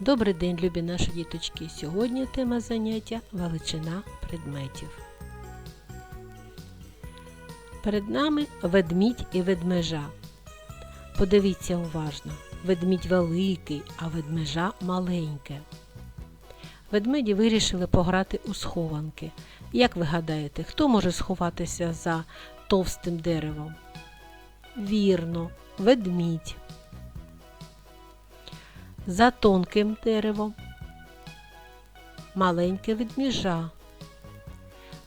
Добрий день, любі наші діточки! Сьогодні тема заняття величина предметів. Перед нами ведмідь і ведмежа. Подивіться уважно. Ведмідь великий, а ведмежа маленьке. Ведмеді вирішили пограти у схованки. Як ви гадаєте, хто може сховатися за товстим деревом? Вірно, ведмідь за тонким деревом. Маленьке ведміжа.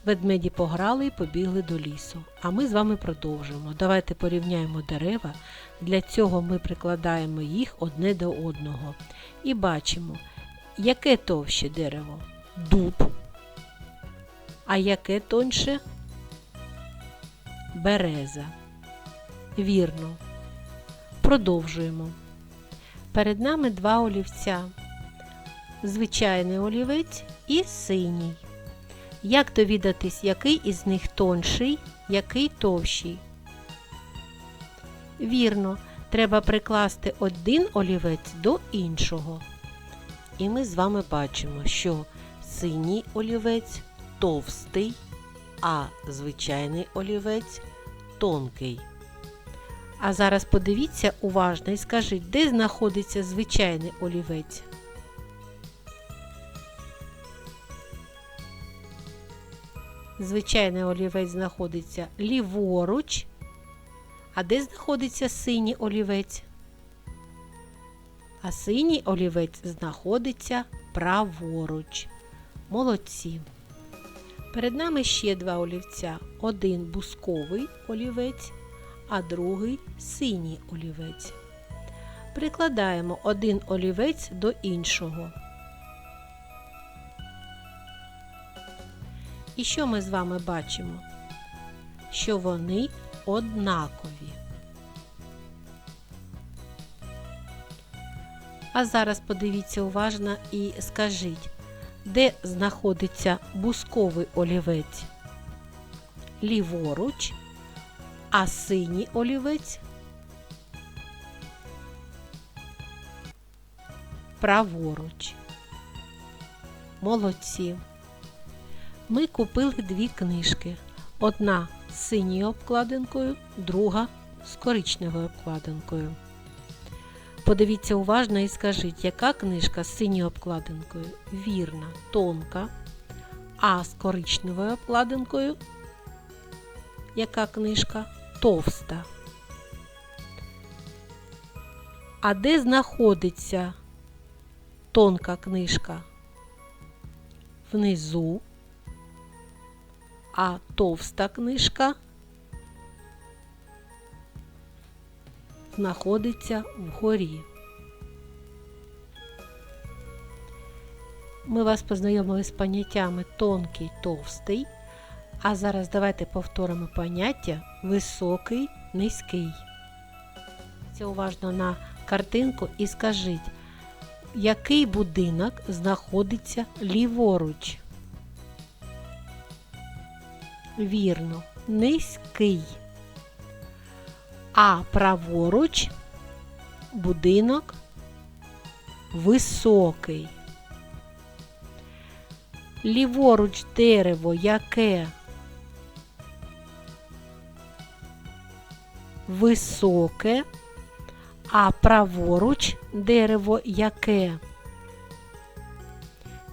Ведмеді пограли і побігли до лісу. А ми з вами продовжуємо. Давайте порівняємо дерева. Для цього ми прикладаємо їх одне до одного. І бачимо, яке товще дерево дуб. А яке тоньше береза. Вірно. Продовжуємо. Перед нами два олівця. Звичайний олівець і синій. Як довідатись, який із них тонший, який товщий? Вірно, треба прикласти один олівець до іншого. І ми з вами бачимо, що синій олівець товстий, а звичайний олівець тонкий. А зараз подивіться уважно і скажіть, де знаходиться звичайний олівець? Звичайний олівець знаходиться ліворуч. А де знаходиться синій олівець? А синій олівець знаходиться праворуч. Молодці. Перед нами ще два олівця. Один бусковий олівець а другий синій олівець. Прикладаємо один олівець до іншого. І що ми з вами бачимо? Що вони однакові. А зараз подивіться уважно і скажіть, де знаходиться бусковий олівець? Ліворуч а синій олівець праворуч. Молодці. Ми купили дві книжки. Одна з синьою обкладинкою, друга з коричневою обкладинкою. Подивіться уважно і скажіть, яка книжка з синьою обкладинкою? Вірна, тонка, а з коричневою обкладинкою яка книжка? Товста. А де знаходиться тонка книжка? Внизу, а товста книжка знаходиться вгорі. Ми вас познайомили з поняттями тонкий, товстий. А зараз давайте повторимо поняття високий, низький. Це уважно на картинку і скажіть, який будинок знаходиться ліворуч? Вірно, низький. А праворуч будинок високий. Ліворуч дерево яке? Високе, а праворуч дерево яке?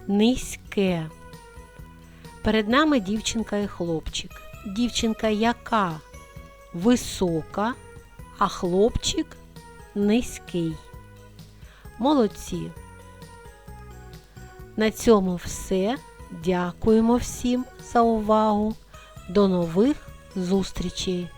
Низьке. Перед нами дівчинка і хлопчик. Дівчинка яка висока, а хлопчик низький. Молодці. На цьому все. Дякуємо всім за увагу. До нових зустрічей!